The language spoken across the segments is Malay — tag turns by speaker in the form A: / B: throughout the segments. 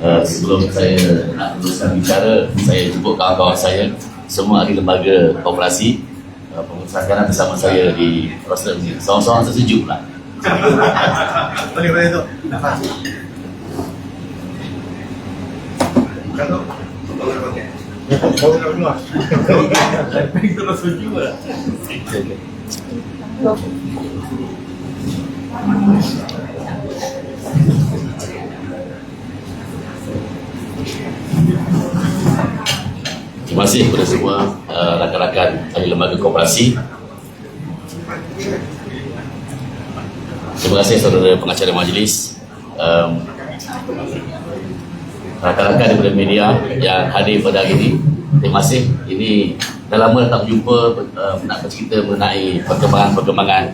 A: Uh, sebelum saya nak teruskan bicara, saya jemput kawan-kawan saya semua ahli lembaga koperasi uh, pengusaha bersama saya di roster ini. Seorang-seorang tersejuk lah.
B: Boleh boleh tu. Nafas. Kau nak keluar. Sejuk lah.
A: Terima kasih kepada semua uh, rakan-rakan ahli lembaga koperasi. Terima kasih saudara pengacara majlis. Um, rakan-rakan daripada media yang hadir pada hari ini. Terima kasih. Ini dah lama tak berjumpa uh, nak bercerita mengenai perkembangan-perkembangan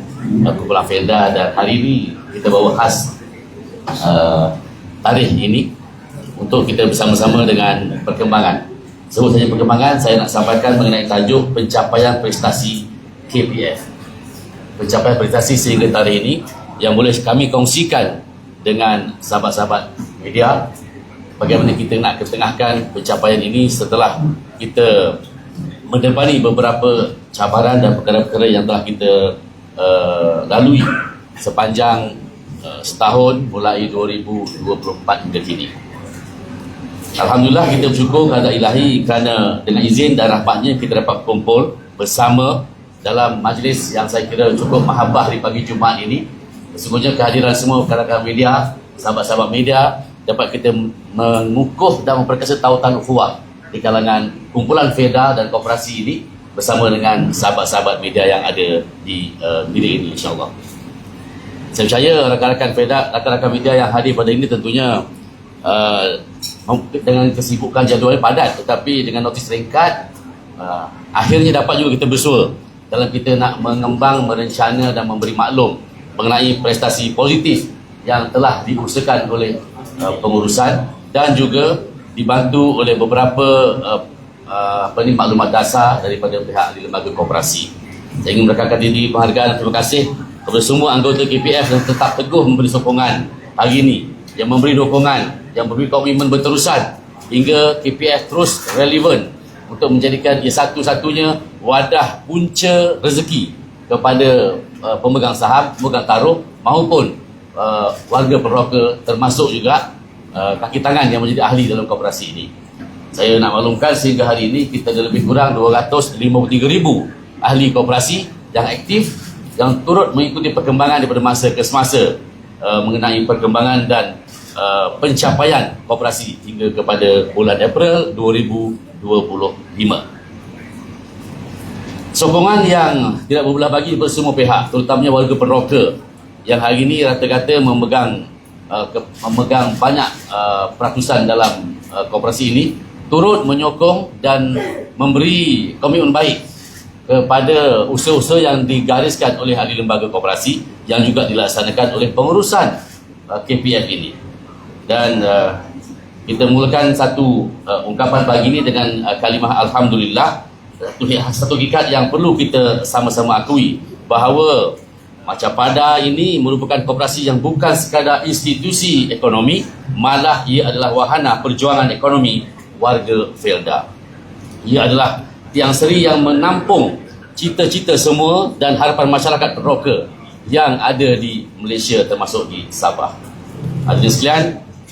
A: uh, kumpulan Felda dan hari ini kita bawa khas uh, tarikh ini untuk kita bersama-sama dengan perkembangan. Sebut saja perkembangan, saya nak sampaikan mengenai tajuk pencapaian prestasi KPF. Pencapaian prestasi sehingga tarikh ini yang boleh kami kongsikan dengan sahabat-sahabat media bagaimana kita nak ketengahkan pencapaian ini setelah kita mendepani beberapa cabaran dan perkara-perkara yang telah kita uh, lalui sepanjang uh, setahun mulai 2024 hingga kini. Alhamdulillah kita bersyukur kepada ilahi kerana dengan izin dan rahmatnya kita dapat kumpul bersama dalam majlis yang saya kira cukup mahabah di pagi Jumaat ini. Sesungguhnya kehadiran semua rakan-rakan media, sahabat-sahabat media dapat kita mengukuh dan memperkasa tautan ukhuwah di kalangan kumpulan FEDA dan koperasi ini bersama dengan sahabat-sahabat media yang ada di uh, bilik ini insyaAllah. Saya percaya rakan-rakan FEDA, rakan-rakan media yang hadir pada ini tentunya uh, dengan kesibukan jadualnya padat tetapi dengan notis ringkat uh, akhirnya dapat juga kita bersua dalam kita nak mengembang, merencana dan memberi maklum mengenai prestasi positif yang telah diusahakan oleh uh, pengurusan dan juga dibantu oleh beberapa uh, uh, apa ni maklumat dasar daripada pihak di lembaga koperasi. Saya ingin merekankan diri penghargaan dan terima kasih kepada semua anggota KPF yang tetap teguh memberi sokongan hari ini yang memberi dukungan yang memberi komitmen berterusan hingga KPF terus relevan untuk menjadikan ia satu-satunya wadah punca rezeki kepada uh, pemegang saham, pemegang taruh maupun uh, warga peroka termasuk juga uh, kaki tangan yang menjadi ahli dalam koperasi ini. Saya nak maklumkan sehingga hari ini kita ada lebih kurang 253,000 ahli koperasi yang aktif yang turut mengikuti perkembangan daripada masa ke semasa uh, mengenai perkembangan dan uh, pencapaian koperasi hingga kepada bulan April 2025. Sokongan yang tidak berbelah bagi bersama pihak terutamanya warga peroka yang hari ini rata-rata memegang uh, ke, memegang banyak uh, peratusan dalam uh, koperasi ini turut menyokong dan memberi komitmen baik kepada usaha-usaha yang digariskan oleh ahli lembaga koperasi yang juga dilaksanakan oleh pengurusan uh, KPF ini dan uh, kita mulakan satu uh, ungkapan pagi ini dengan uh, kalimah Alhamdulillah satu, satu hakikat yang perlu kita sama-sama akui bahawa Macam Pada ini merupakan koperasi yang bukan sekadar institusi ekonomi malah ia adalah wahana perjuangan ekonomi warga Felda. Ia adalah tiang seri yang menampung cita-cita semua dan harapan masyarakat peroka yang ada di Malaysia termasuk di Sabah. Hadirin sekalian,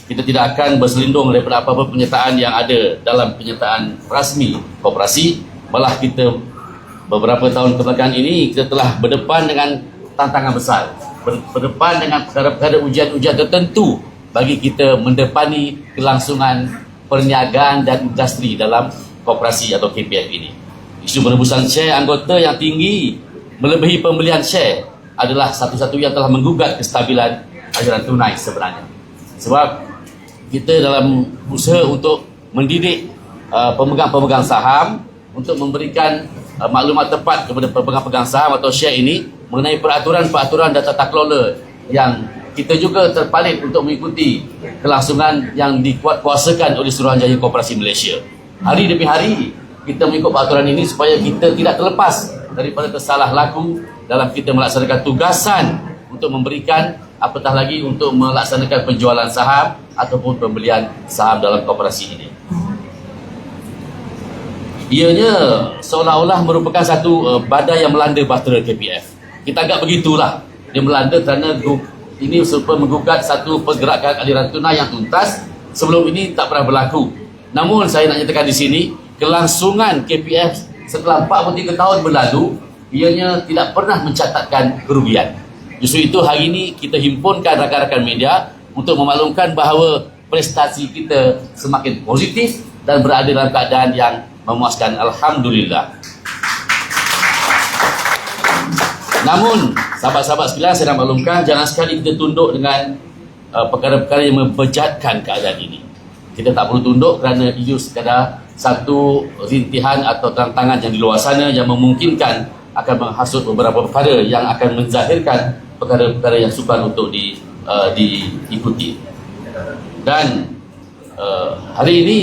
A: kita tidak akan berselindung daripada apa-apa penyertaan yang ada dalam penyertaan rasmi koperasi. Malah kita beberapa tahun kebelakangan ini kita telah berdepan dengan tantangan besar. Ber, berdepan dengan perkara-perkara ujian-ujian tertentu bagi kita mendepani kelangsungan perniagaan dan industri dalam koperasi atau KPF ini. Isu penebusan share anggota yang tinggi melebihi pembelian share adalah satu-satu yang telah menggugat kestabilan ajaran tunai sebenarnya. Sebab kita dalam usaha untuk mendidik uh, pemegang-pemegang saham untuk memberikan uh, maklumat tepat kepada pemegang-pemegang saham atau share ini mengenai peraturan-peraturan dan tata kelola yang kita juga terpalit untuk mengikuti kelangsungan yang dikuatkuasakan oleh Suruhanjaya Koperasi Malaysia. Hari demi hari kita mengikut peraturan ini supaya kita tidak terlepas daripada tersalah laku dalam kita melaksanakan tugasan untuk memberikan apatah lagi untuk melaksanakan penjualan saham ataupun pembelian saham dalam koperasi ini. Ianya seolah-olah merupakan satu uh, badai yang melanda bahtera KPF. Kita agak begitulah. Dia melanda kerana ini serupa menggugat satu pergerakan aliran tunai yang tuntas sebelum ini tak pernah berlaku. Namun saya nak nyatakan di sini, kelangsungan KPF setelah 43 tahun berlalu, ianya tidak pernah mencatatkan kerugian. Justru itu hari ini kita himpunkan rakan-rakan media untuk memaklumkan bahawa prestasi kita semakin positif dan berada dalam keadaan yang memuaskan. Alhamdulillah. Namun, sahabat-sahabat sekalian saya nak maklumkan jangan sekali kita tunduk dengan uh, perkara-perkara yang membejatkan keadaan ini. Kita tak perlu tunduk kerana itu sekadar satu rintihan atau tantangan yang di luar sana yang memungkinkan akan menghasut beberapa perkara yang akan menzahirkan perkara-perkara yang sukar untuk di, uh, diikuti. Dan uh, hari ini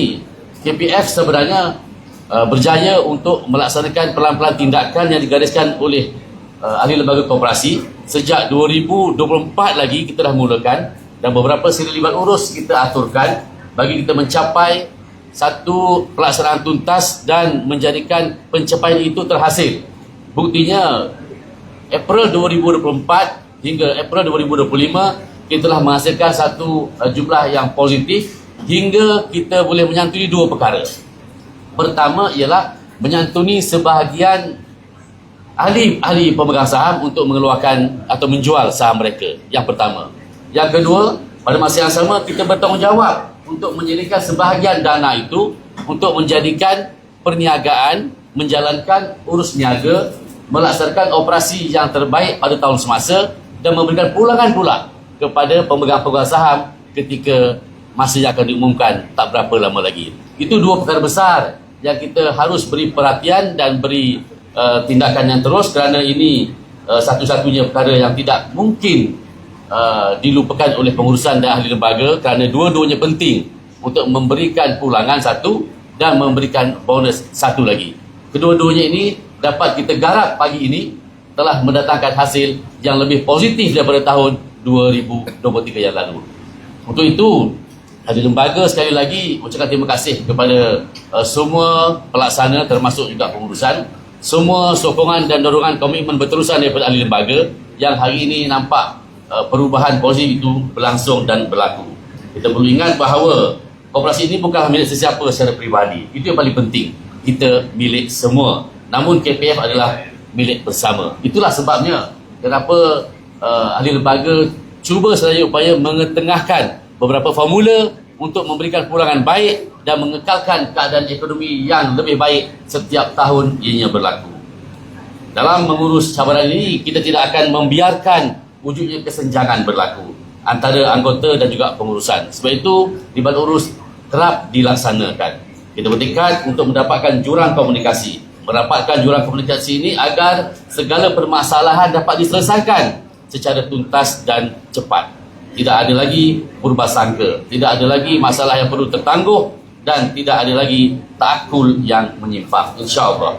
A: KPF sebenarnya uh, berjaya untuk melaksanakan pelan-pelan tindakan yang digariskan oleh uh, ahli lembaga koperasi sejak 2024 lagi kita dah mulakan dan beberapa siri libat urus kita aturkan bagi kita mencapai satu pelaksanaan tuntas dan menjadikan pencapaian itu terhasil. Buktinya April 2024 hingga April 2025 kita telah menghasilkan satu uh, jumlah yang positif hingga kita boleh menyantuni dua perkara. Pertama ialah menyantuni sebahagian ahli-ahli pemegang saham untuk mengeluarkan atau menjual saham mereka. Yang pertama. Yang kedua, pada masa yang sama kita bertanggungjawab untuk menjadikan sebahagian dana itu untuk menjadikan perniagaan, menjalankan urus niaga, melaksanakan operasi yang terbaik pada tahun semasa dan memberikan pulangan pula kepada pemegang-pemegang saham ketika yang akan diumumkan tak berapa lama lagi. Itu dua perkara besar yang kita harus beri perhatian dan beri uh, tindakan yang terus kerana ini uh, satu-satunya perkara yang tidak mungkin uh, dilupakan oleh pengurusan dan ahli lembaga kerana dua-duanya penting untuk memberikan pulangan satu dan memberikan bonus satu lagi. Kedua-duanya ini dapat kita garap pagi ini telah mendatangkan hasil yang lebih positif daripada tahun 2023 yang lalu. Untuk itu, ahli lembaga sekali lagi ucapkan terima kasih kepada uh, semua pelaksana termasuk juga pengurusan semua sokongan dan dorongan komitmen berterusan daripada ahli lembaga yang hari ini nampak uh, perubahan positif itu berlangsung dan berlaku. Kita perlu ingat bahawa koperasi ini bukanlah milik sesiapa secara peribadi. Itu yang paling penting. Kita milik semua. Namun KPF adalah milik bersama. Itulah sebabnya kenapa uh, ahli lembaga cuba sedaya upaya mengetengahkan beberapa formula untuk memberikan pulangan baik dan mengekalkan keadaan ekonomi yang lebih baik setiap tahun ianya berlaku. Dalam mengurus cabaran ini, kita tidak akan membiarkan wujudnya kesenjangan berlaku antara anggota dan juga pengurusan. Sebab itu, libat urus kerap dilaksanakan. Kita bertekad untuk mendapatkan jurang komunikasi. Merapatkan jurang komunikasi ini agar segala permasalahan dapat diselesaikan secara tuntas dan cepat. Tidak ada lagi berbasangka, tidak ada lagi masalah yang perlu tertangguh dan tidak ada lagi takul yang menyimpang. InsyaAllah.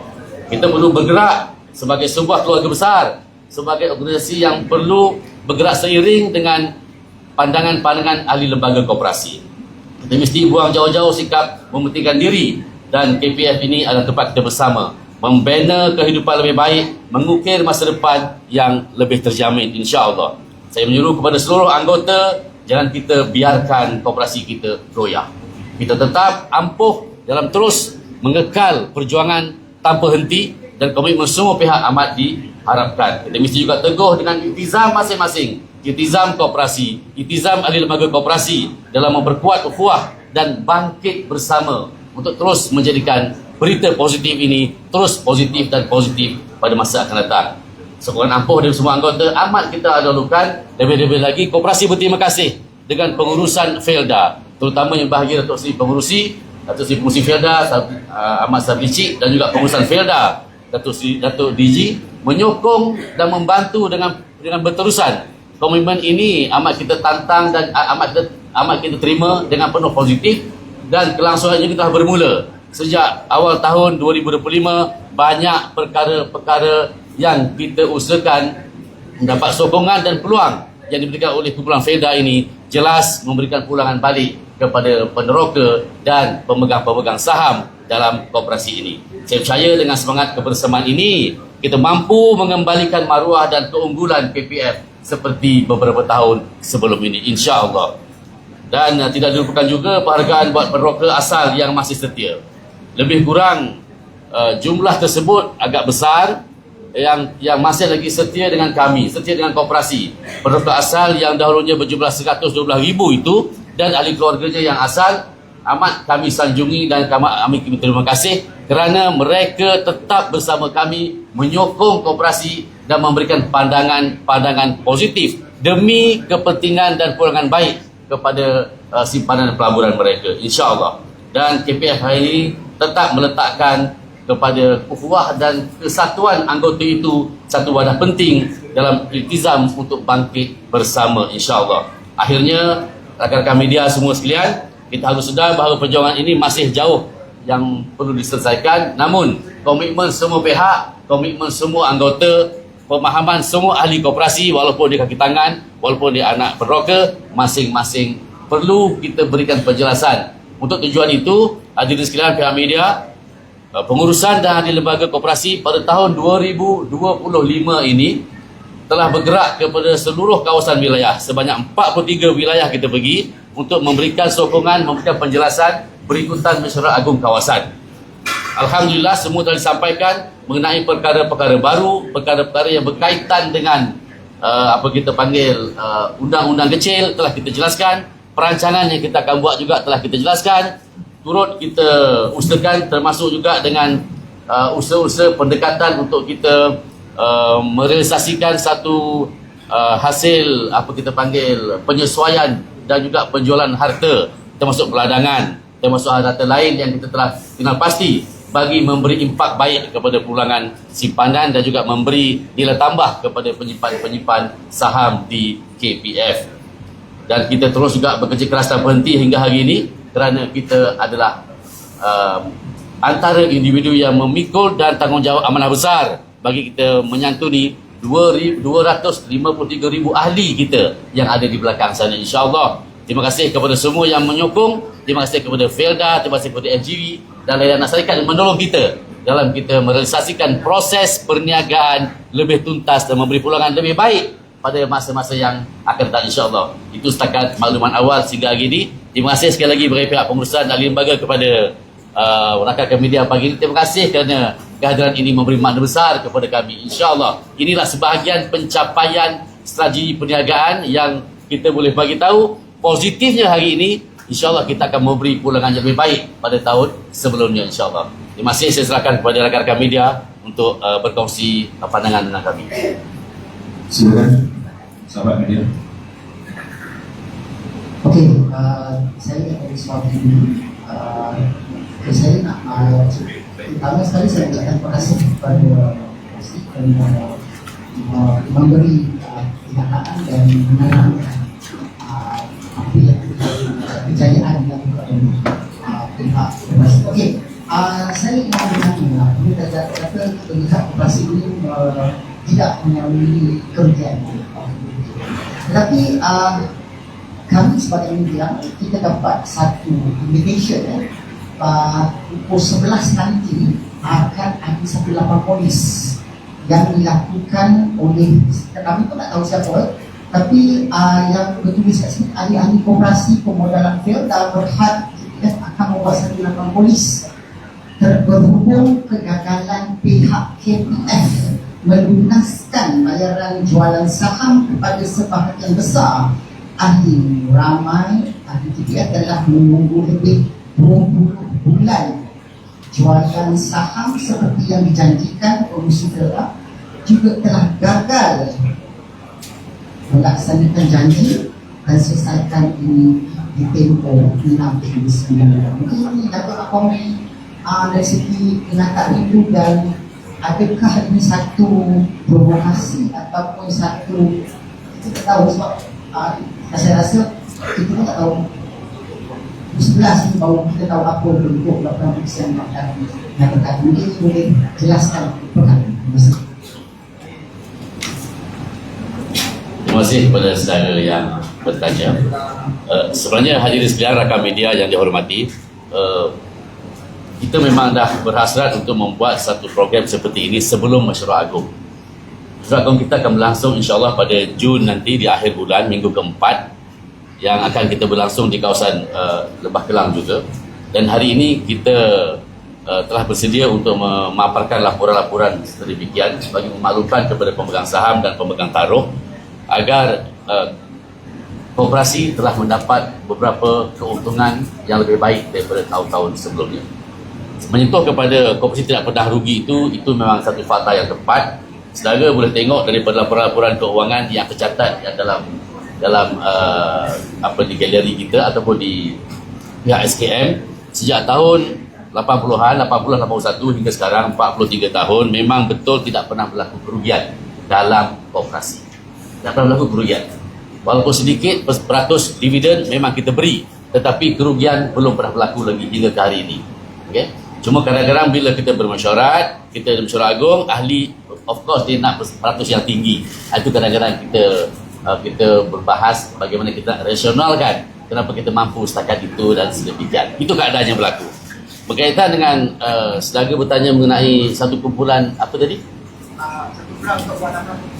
A: Kita perlu bergerak sebagai sebuah keluarga besar, sebagai organisasi yang perlu bergerak seiring dengan pandangan-pandangan ahli lembaga koperasi. Kita mesti buang jauh-jauh sikap mementingkan diri dan KPF ini adalah tempat kita bersama membina kehidupan lebih baik, mengukir masa depan yang lebih terjamin insya-Allah. Saya menyuruh kepada seluruh anggota jangan kita biarkan koperasi kita goyah. Kita tetap ampuh dalam terus mengekal perjuangan tanpa henti dan komitmen semua pihak amat diharapkan. Kita mesti juga teguh dengan itizam masing-masing. Itizam koperasi, itizam ahli lembaga koperasi dalam memperkuat ukhuwah dan bangkit bersama untuk terus menjadikan berita positif ini terus positif dan positif pada masa akan datang. Sokongan ampuh dari semua anggota amat kita dahulukan. Lebih-lebih lagi, koperasi berterima kasih dengan pengurusan Felda terutama yang bahagia Datuk Seri Pengurusi, Datuk Seri Pengurusi Felda, uh, Ahmad Sabri dan juga pengurusan Felda, Datuk Seri Datuk DG menyokong dan membantu dengan dengan berterusan. Komitmen ini amat kita tantang dan amat amat kita terima dengan penuh positif dan kelangsungannya telah bermula sejak awal tahun 2025 banyak perkara-perkara yang kita usahakan mendapat sokongan dan peluang yang diberikan oleh kumpulan Felda ini jelas memberikan pulangan balik kepada peneroka dan pemegang-pemegang saham dalam koperasi ini. Saya percaya dengan semangat kebersamaan ini kita mampu mengembalikan maruah dan keunggulan PPF seperti beberapa tahun sebelum ini insya-Allah. Dan uh, tidak dilupakan juga penghargaan buat peneroka asal yang masih setia. Lebih kurang uh, jumlah tersebut agak besar yang yang masih lagi setia dengan kami, setia dengan koperasi. Peneroka asal yang dahulunya berjumlah 112,000 itu dan ahli keluarganya yang asal amat kami sanjungi dan kami, kami terima kasih kerana mereka tetap bersama kami menyokong koperasi dan memberikan pandangan-pandangan positif demi kepentingan dan pulangan baik kepada uh, simpanan pelaburan mereka insya-Allah. Dan KPF hari ini tetap meletakkan kepada ukhuwah dan kesatuan anggota itu satu wadah penting dalam iltizam untuk bangkit bersama insya-Allah. Akhirnya rakan-rakan media semua sekalian, kita harus sedar bahawa perjuangan ini masih jauh yang perlu diselesaikan. Namun komitmen semua pihak, komitmen semua anggota, pemahaman semua ahli koperasi walaupun dia kaki tangan, walaupun dia anak peroka, masing-masing perlu kita berikan penjelasan. Untuk tujuan itu, hadirin sekalian pihak media, Uh, pengurusan dan ahli lembaga koperasi pada tahun 2025 ini telah bergerak kepada seluruh kawasan wilayah sebanyak 43 wilayah kita pergi untuk memberikan sokongan memberikan penjelasan berikutan mesyuarat agung kawasan Alhamdulillah semua telah disampaikan mengenai perkara-perkara baru perkara-perkara yang berkaitan dengan uh, apa kita panggil uh, undang-undang kecil telah kita jelaskan. Perancangan yang kita akan buat juga telah kita jelaskan. Turut kita usahakan termasuk juga dengan uh, usaha-usaha pendekatan untuk kita uh, merealisasikan satu uh, hasil apa kita panggil penyesuaian dan juga penjualan harta termasuk peladangan termasuk harta lain yang kita telah kenal pasti bagi memberi impak baik kepada pulangan simpanan dan juga memberi nilai tambah kepada penyimpan-penyimpan saham di KPF dan kita terus juga bekerja keras dan berhenti hingga hari ini kerana kita adalah uh, antara individu yang memikul dan tanggungjawab amanah besar bagi kita menyantuni 253,000 ahli kita yang ada di belakang sana insyaAllah terima kasih kepada semua yang menyokong. Terima kasih kepada Felda terima kasih kepada FGV dan layanan yang menolong kita dalam kita merealisasikan proses perniagaan lebih tuntas dan memberi pulangan lebih baik pada masa-masa yang akan datang insyaAllah itu setakat makluman awal sehingga hari ini Terima kasih sekali lagi bagi pihak pengurusan dan lembaga kepada uh, rakan media pagi ini. Terima kasih kerana kehadiran ini memberi makna besar kepada kami. InsyaAllah inilah sebahagian pencapaian strategi perniagaan yang kita boleh bagi tahu positifnya hari ini InsyaAllah kita akan memberi pulangan yang lebih baik pada tahun sebelumnya insyaAllah. Terima kasih saya serahkan kepada rakan-rakan media untuk uh, berkongsi pandangan dengan kami.
C: Silakan, sahabat media.
D: Okey, uh, saya nak beri soalan ini. Uh, okay, saya nak uh, pertama sekali saya ucapkan terima kasih kepada Pasti kerana uh, memberi uh, kenyataan dan menerangkan uh, pihak operasi. Okey, saya ingin bertanya, ini kata kata pihak operasi ini uh, tidak menyamai kerugian. Tetapi uh, kami sebagai media kita dapat satu invitation eh, uh, pukul 11 nanti akan ada satu lapor polis yang dilakukan oleh kami pun tak tahu siapa tapi uh, yang bertulis kat sini ahli-ahli koperasi pemodalan Felda berhad eh, akan membuat satu lapor polis berhubung kegagalan pihak KPF melunaskan bayaran jualan saham kepada sebahagian besar ahli ramai ahli TPF adalah menunggu lebih 20 bulan jualan saham seperti yang dijanjikan oleh saudara juga telah gagal melaksanakan janji dan selesaikan ini di tempo di nanti di sini. Mungkin ini dapat apa ni uh, dari segi kenyataan itu dan adakah ini satu provokasi ataupun satu kita tak tahu sebab uh, saya rasa kita pun tak tahu sebelah sini bahawa kita tahu apa bentuk laporan polisi yang nyatakan mungkin boleh jelaskan perkara. Terima kasih.
A: Terima kasih kepada saudara yang bertanya. Uh, sebenarnya hadirin sekalian rakan media yang dihormati, uh, kita memang dah berhasrat untuk membuat satu program seperti ini sebelum Masyarakat Agung. Masyarakat Agung kita akan berlangsung insyaAllah pada Jun nanti di akhir bulan, minggu keempat yang akan kita berlangsung di kawasan uh, Lebah Kelang juga. Dan hari ini kita uh, telah bersedia untuk memaparkan laporan-laporan sedemikian bagi memaklumkan kepada pemegang saham dan pemegang taruh agar uh, koperasi telah mendapat beberapa keuntungan yang lebih baik daripada tahun-tahun sebelumnya. Menyentuh kepada koperasi tidak pernah rugi itu, itu memang satu fakta yang tepat. Saudara boleh tengok daripada laporan-laporan keuangan yang tercatat yang dalam dalam uh, apa di galeri kita ataupun di pihak SKM sejak tahun 80-an, 80 81 hingga sekarang 43 tahun memang betul tidak pernah berlaku kerugian dalam koperasi. Tidak pernah berlaku kerugian. Walaupun sedikit peratus dividen memang kita beri tetapi kerugian belum pernah berlaku lagi hingga ke hari ini. Okey. Cuma kadang-kadang bila kita bermesyuarat, kita mesyuarat agung, ahli of course dia nak peratus yang tinggi. Itu kadang-kadang kita uh, kita berbahas bagaimana kita nak rasionalkan kenapa kita mampu setakat itu dan sedemikian. Itu keadaan yang berlaku. Berkaitan dengan uh, saudara bertanya mengenai satu kumpulan apa tadi?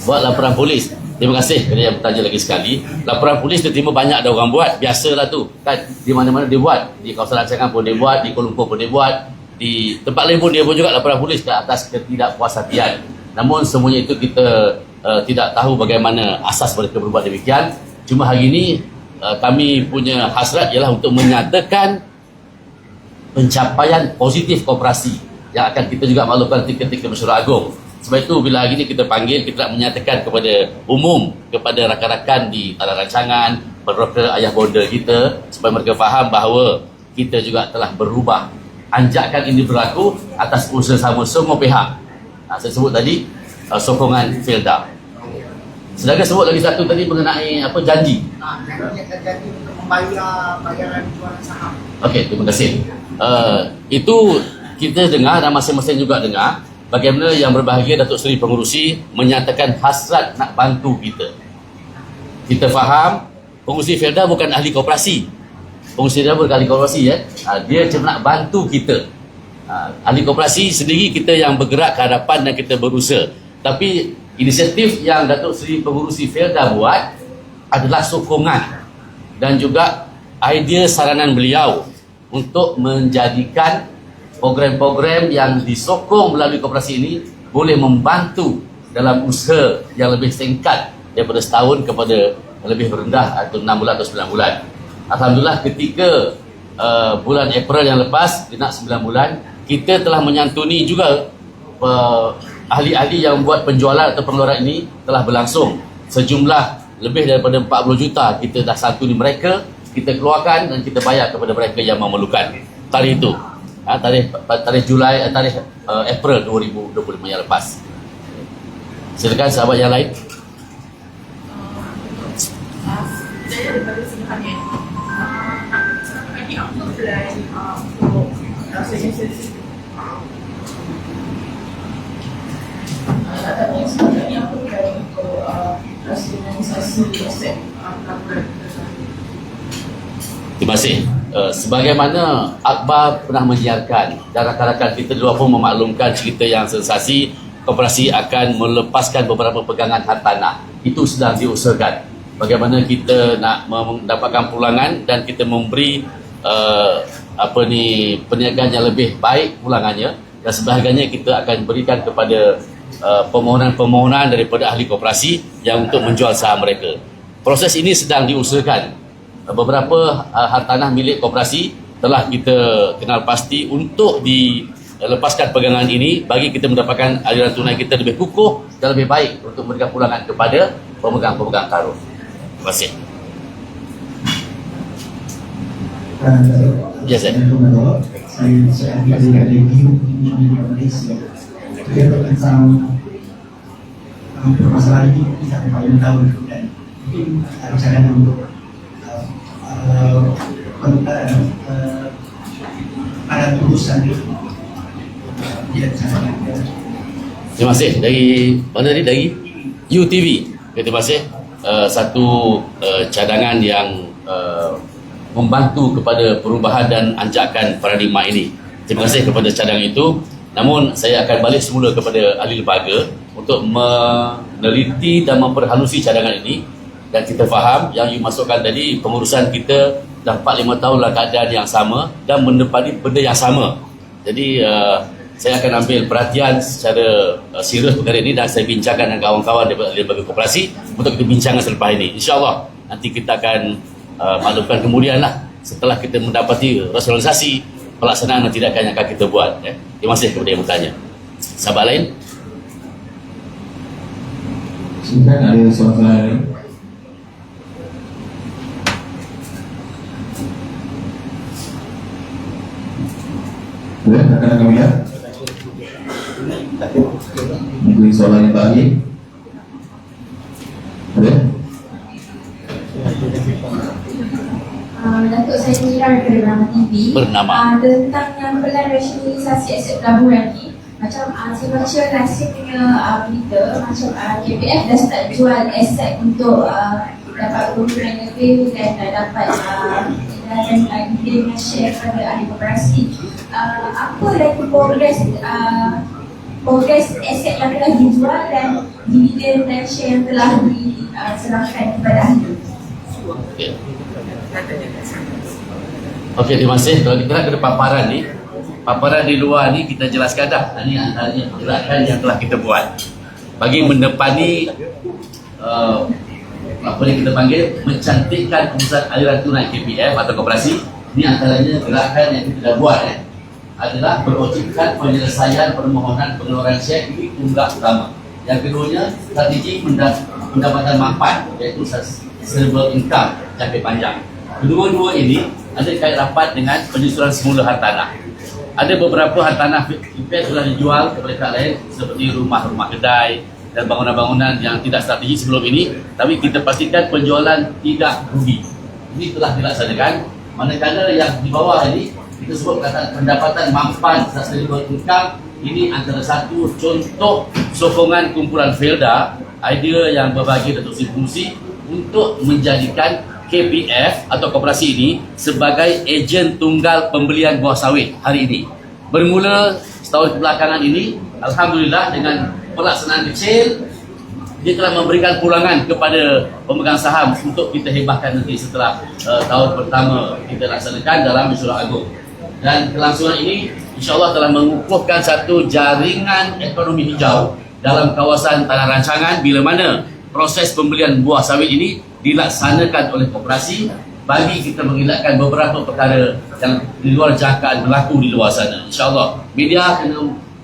A: Buat laporan polis. Terima kasih kerana yang bertanya lagi sekali. Laporan polis terima banyak ada orang buat. Biasalah tu. Kan di mana-mana dia buat. Di kawasan rancangan pun dia buat, di Kuala Lumpur pun dia buat, di tempat lain pun dia pun juga laporan polis ke atas ketidakpuasatian. Namun semuanya itu kita uh, tidak tahu bagaimana asas mereka berbuat demikian. Cuma hari ini uh, kami punya hasrat ialah untuk menyatakan pencapaian positif koperasi yang akan kita juga maklumkan ketika mesyuarat agung. Sebab itu bila hari ini kita panggil, kita nak menyatakan kepada umum, kepada rakan-rakan di tanah rancangan, peroka ayah bonda kita, supaya mereka faham bahawa kita juga telah berubah. Anjakan ini berlaku atas usaha sama semua pihak. Ha, saya sebut tadi, uh, sokongan Felda. Sedangkan sebut lagi satu tadi mengenai apa janji.
D: Akan jadi untuk membayar bayaran jualan saham.
A: Okey, terima kasih. Uh, itu kita dengar dan masing-masing juga dengar bagaimana yang berbahagia Datuk Seri Pengurusi menyatakan hasrat nak bantu kita. Kita faham pengurusi Felda bukan ahli koperasi. Pengurusi Felda bukan ahli koperasi ya. Uh, dia cuma nak bantu kita. Uh, ahli koperasi sendiri kita yang bergerak ke hadapan dan kita berusaha. Tapi inisiatif yang Datuk Seri Pengurusi Felda buat adalah sokongan dan juga idea saranan beliau untuk menjadikan program-program yang disokong melalui koperasi ini boleh membantu dalam usaha yang lebih singkat daripada setahun kepada lebih rendah atau 6 bulan atau 9 bulan. Alhamdulillah ketika uh, bulan April yang lepas, genap 9 bulan, kita telah menyantuni juga uh, ahli-ahli yang buat penjualan atau pengeluaran ini telah berlangsung. Sejumlah lebih daripada 40 juta kita dah santuni mereka, kita keluarkan dan kita bayar kepada mereka yang memerlukan. Tarikh itu ha, tarikh tarikh Julai eh, tarikh uh, April 2025 yang lepas. Silakan sahabat yang lain. Terima kasih. Uh, sebagaimana Akbar pernah menyiarkan dan rakan-rakan kita luar pun memaklumkan cerita yang sensasi koperasi akan melepaskan beberapa pegangan hartanah. Itu sedang diusahakan. Bagaimana kita nak mendapatkan pulangan dan kita memberi uh, apa ni perniagaan yang lebih baik pulangannya dan sebahagiannya kita akan berikan kepada uh, permohonan-permohonan daripada ahli koperasi yang untuk menjual saham mereka. Proses ini sedang diusahakan beberapa uh, hartanah milik koperasi telah kita kenal pasti untuk dilepaskan pegangan ini bagi kita mendapatkan aliran tunai kita lebih kukuh dan lebih baik untuk memberikan pulangan kepada pemegang-pemegang taruh. Terima kasih. Ya, saya.
D: Saya tentang um, permasalahan ini sampai lima tahun dan mungkin ada untuk uh, uh, tulisan cadangan.
A: Terima kasih dari mana ni dari UTV. Terima kasih uh, satu uh, cadangan yang uh, membantu kepada perubahan dan anjakan paradigma ini. Terima kasih kepada cadangan itu. Namun saya akan balik semula kepada ahli lembaga untuk meneliti dan memperhalusi cadangan ini dan kita faham yang you masukkan tadi pengurusan kita dah 4-5 tahun lah keadaan yang sama dan menepati benda yang sama. Jadi uh, saya akan ambil perhatian secara uh, serius perkara ini dan saya bincangkan dengan kawan-kawan daripada lembaga koperasi untuk kita bincangkan selepas ini. InsyaAllah nanti kita akan uh, maklumkan kemudian lah setelah kita mendapati rasionalisasi pelaksanaan dan tindakan yang akan kita buat. Ya. Terima kasih kepada yang bertanya. Sahabat lain?
C: Silakan ada soalan lain. Boleh, rakan-rakan kami Mungkin soalan yang terakhir. Boleh?
E: Uh, Datuk saya Mira daripada Bernama TV
A: Bernama.
E: uh, Tentang yang pelan rasionalisasi aset pelaburan ni Macam uh, saya baca last punya uh, berita Macam uh, KPF dah start jual aset untuk uh, Dapat keuntungan lebih dan uh, dapat uh, dan uh, dengan share kepada ahli koperasi uh, Apa lagi progres uh, progres aset yang telah dijual dan dividen dan share yang telah diserahkan kepada ahli
A: Okey. Okey, terima kasih. Kalau kita lihat kepada paparan ni, paparan di luar ni kita jelaskan dah. Ini antaranya pergerakan yang telah kita buat bagi mendepani uh, apa yang kita panggil mencantikkan urusan aliran tunai KPF atau koperasi. Ini antaranya gerakan yang kita dah buat eh, adalah berwujudkan penyelesaian permohonan pengeluaran syek ini tunggak utama. Yang keduanya strategi pendapatan mampan iaitu sustainable income jangka panjang. Kedua-dua ini ada kait rapat dengan penyusulan semula hartanah. Ada beberapa hartanah IPS sudah dijual kepada pihak lain seperti rumah-rumah kedai dan bangunan-bangunan yang tidak strategi sebelum ini tapi kita pastikan penjualan tidak rugi. Ini telah dilaksanakan manakala yang di bawah ini kita sebut perkataan pendapatan mampan sustainable income ini antara satu contoh sokongan kumpulan Felda idea yang berbagi datuk fungsi untuk menjadikan KPF atau koperasi ini sebagai ejen tunggal pembelian buah sawit hari ini. Bermula setahun belakangan ini, Alhamdulillah dengan pelaksanaan kecil, dia telah memberikan pulangan kepada pemegang saham untuk kita hebahkan nanti setelah uh, tahun pertama kita laksanakan dalam mesyuarat agung. Dan kelangsungan ini insyaAllah telah mengukuhkan satu jaringan ekonomi hijau dalam kawasan tanah rancangan bila mana proses pembelian buah sawit ini dilaksanakan oleh koperasi bagi kita mengelakkan beberapa perkara yang di luar jangkaan berlaku di luar sana. InsyaAllah media kena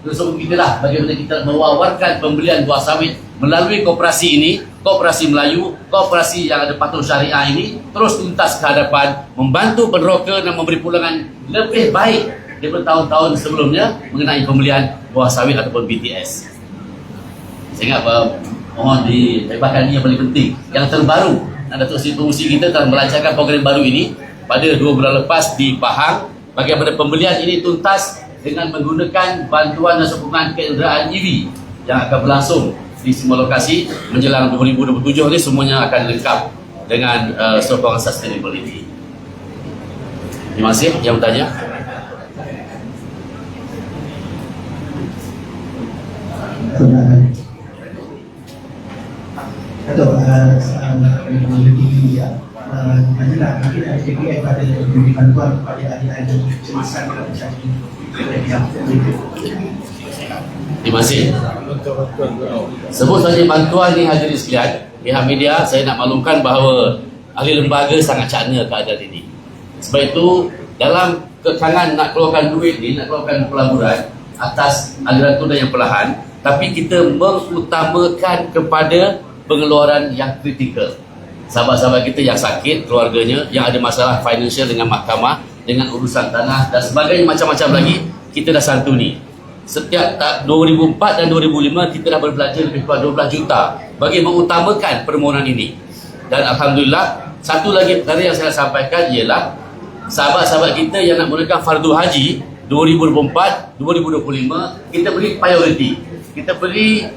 A: bersama kita lah bagaimana kita mewawarkan pembelian buah sawit melalui koperasi ini, koperasi Melayu, koperasi yang ada patuh syariah ini terus tuntas ke hadapan membantu penroka dan memberi pulangan lebih baik daripada tahun-tahun sebelumnya mengenai pembelian buah sawit ataupun BTS. Saya ingat bahawa mohon dihebahkan ini yang paling penting. Yang terbaru, Datuk Seri Pengurusi kita telah melancarkan program baru ini pada dua bulan lepas di Pahang bagaimana pembelian ini tuntas dengan menggunakan bantuan dan sokongan kenderaan EV yang akan berlangsung di semua lokasi menjelang 2027 ini semuanya akan lengkap dengan uh, sokongan sustainability. Terima kasih yang bertanya.
D: Datuk, uh, lebih ya, adalah mungkin ada KPF ada lebih bantuan kepada ahli-ahli kecemasan dalam mencari yang
A: Terima kasih. Sebut saja bantuan ni hadirin sekalian, pihak media saya nak maklumkan bahawa ahli lembaga sangat cakna keadaan ini. Sebab itu dalam kekangan nak keluarkan duit ni, nak keluarkan pelaburan atas aliran tunai yang perlahan, tapi kita mengutamakan kepada pengeluaran yang kritikal. sahabat-sahabat kita yang sakit keluarganya yang ada masalah financial dengan mahkamah dengan urusan tanah dan sebagainya macam-macam lagi kita dah santuni. Setiap tak 2004 dan 2005 kita dah berbelanja lebih kurang 12 juta. Bagi mengutamakan permohonan ini. Dan Alhamdulillah satu lagi perkara yang saya sampaikan ialah sahabat-sahabat kita yang nak mulakan fardu haji 2024 2025 kita beri priority kita beri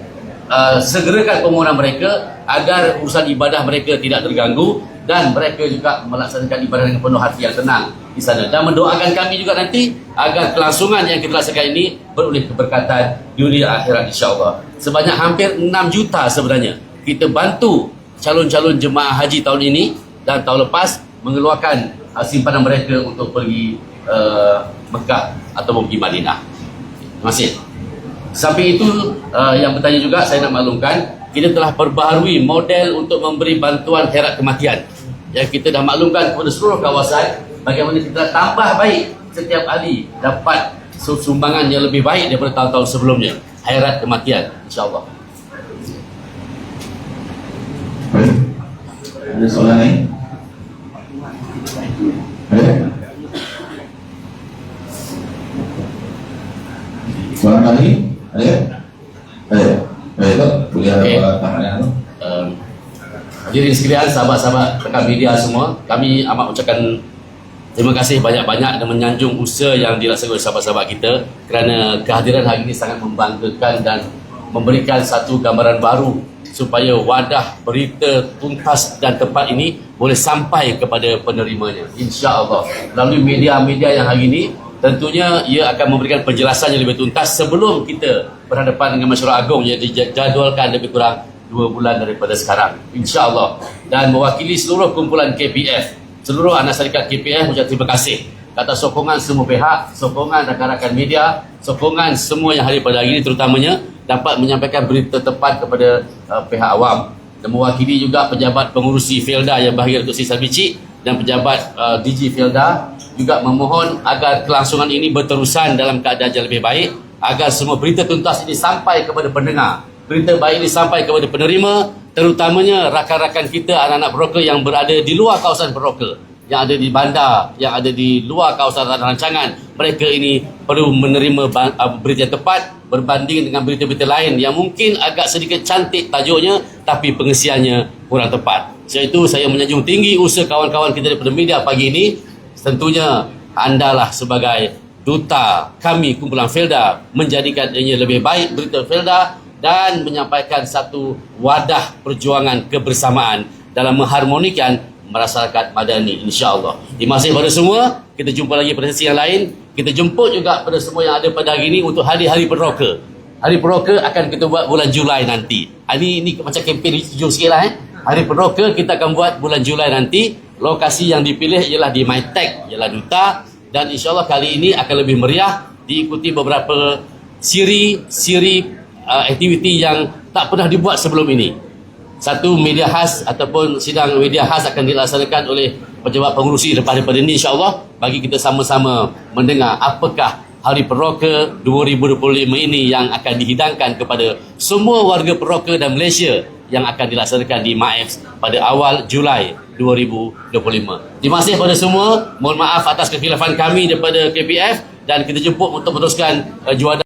A: uh, segerakan permohonan mereka agar urusan ibadah mereka tidak terganggu dan mereka juga melaksanakan ibadah dengan penuh hati yang tenang di sana dan mendoakan kami juga nanti agar kelangsungan yang kita laksanakan ini beroleh keberkatan dunia akhirat insyaAllah sebanyak hampir 6 juta sebenarnya kita bantu calon-calon jemaah haji tahun ini dan tahun lepas mengeluarkan uh, simpanan mereka untuk pergi uh, Mekah atau pergi Madinah. Terima kasih. Sampai itu uh, yang bertanya juga saya nak maklumkan kita telah perbaharui model untuk memberi bantuan herat kematian yang kita dah maklumkan kepada seluruh kawasan bagaimana kita tambah baik setiap hari dapat sumbangan yang lebih baik daripada tahun-tahun sebelumnya herat kematian insyaAllah.
C: Ada soalan lain? Ada? Soalan lagi? Ada? Baik, Tok. Boleh
A: Okey.
C: apa tahanan tu?
A: um, Hadirin sekalian, sahabat-sahabat rekan media semua, kami amat ucapkan terima kasih banyak-banyak dan menyanjung usaha yang dilaksanakan oleh sahabat-sahabat kita kerana kehadiran hari ini sangat membanggakan dan memberikan satu gambaran baru supaya wadah berita tuntas dan tepat ini boleh sampai kepada penerimanya. insya-Allah. Melalui media-media yang hari ini tentunya ia akan memberikan penjelasan yang lebih tuntas sebelum kita berhadapan dengan masyarakat agung yang dijadualkan lebih kurang dua bulan daripada sekarang. insya-Allah. Dan mewakili seluruh kumpulan KPF seluruh anak syarikat KPF ucap terima kasih. Kata sokongan semua pihak sokongan rakan-rakan media sokongan semua yang hadir pada hari ini terutamanya dapat menyampaikan berita tepat kepada uh, pihak awam. Dan mewakili juga pejabat pengurusi Felda yang bahagia Datuk Sri Salbici dan pejabat uh, DG Felda juga memohon agar kelangsungan ini berterusan dalam keadaan yang lebih baik agar semua berita tuntas ini sampai kepada pendengar berita baik ini sampai kepada penerima terutamanya rakan-rakan kita anak-anak broker yang berada di luar kawasan broker yang ada di bandar, yang ada di luar kawasan rancangan. Mereka ini perlu menerima uh, berita tepat berbanding dengan berita-berita lain yang mungkin agak sedikit cantik tajuknya tapi pengisiannya kurang tepat. Sebab itu saya menyanjung tinggi usaha kawan-kawan kita daripada media pagi ini. Tentunya andalah sebagai duta kami kumpulan Felda menjadikan ia lebih baik berita Felda dan menyampaikan satu wadah perjuangan kebersamaan dalam mengharmonikan masyarakat madani insya-Allah. Terima kasih kepada semua. Kita jumpa lagi pada sesi yang lain. Kita jemput juga pada semua yang ada pada hari ini untuk hari-hari peroka. Hari peroka akan kita buat bulan Julai nanti. Hari ini macam kempen hijau sikit lah eh. Hari peroka kita akan buat bulan Julai nanti. Lokasi yang dipilih ialah di MyTech, ialah Duta. Dan insyaAllah kali ini akan lebih meriah. Diikuti beberapa siri-siri uh, aktiviti yang tak pernah dibuat sebelum ini. Satu media khas ataupun sidang media khas akan dilaksanakan oleh pejabat pengurusi lepas daripada ini insyaAllah bagi kita sama-sama mendengar apakah Hari Peroka 2025 ini yang akan dihidangkan kepada semua warga Peroka dan Malaysia yang akan dilaksanakan di MAEFS pada awal Julai 2025. Terima kasih kepada semua. Mohon maaf atas kekhilafan kami daripada KPF dan kita jemput untuk meneruskan uh, juara